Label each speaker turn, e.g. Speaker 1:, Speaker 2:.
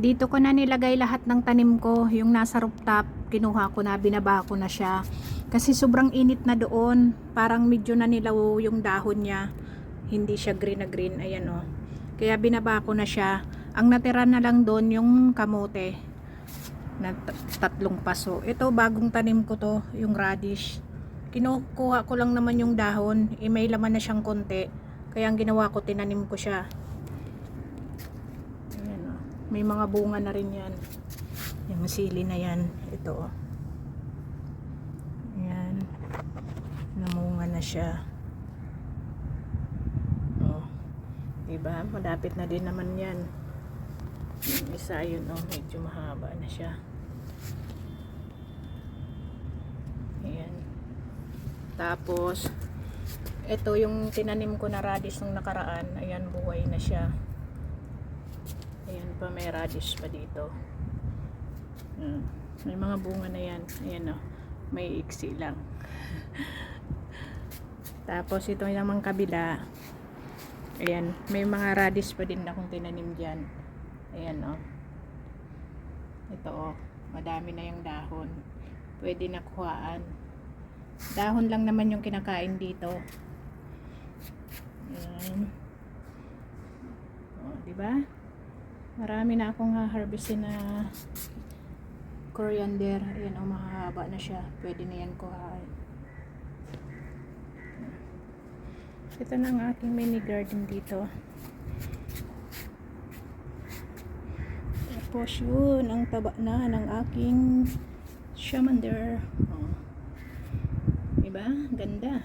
Speaker 1: Dito ko na nilagay lahat ng tanim ko. Yung nasa rooftop, kinuha ko na, binaba ko na siya. Kasi sobrang init na doon. Parang medyo na nilaw yung dahon niya. Hindi siya green na green. Ayan o. Kaya binaba ko na siya. Ang natira na lang doon yung kamote. Na tatlong paso. Ito, bagong tanim ko to. Yung radish. Kinukuha ko lang naman yung dahon. Eh, may laman na siyang konti. Kaya ang ginawa ko, tinanim ko siya. May mga bunga na rin yan. Yung sili na yan. Ito o. Ayan. Namunga na siya. O. Diba? Malapit na din naman yan. Yung isa yun o. Medyo mahaba na siya. Ayan. Tapos, ito yung tinanim ko na radish nung nakaraan. Ayan, buhay na siya. Ayan pa, may radish pa dito. Hmm. May mga bunga na yan. Ayan o. May iksi lang. Tapos, ito namang kabila. Ayan, may mga radish pa din akong tinanim dyan. Ayan o. Ito o. Madami na yung dahon. Pwede na kuhaan. Dahon lang naman yung kinakain dito. Ayan. O, di ba? Marami na akong ha-harvestin na coriander. Ayan, o, mahaba na siya. Pwede na yan kuhaan. Ito na ang aking mini garden dito. Tapos yun, ang taba na ng aking shamander. Oh. Diba? Ganda.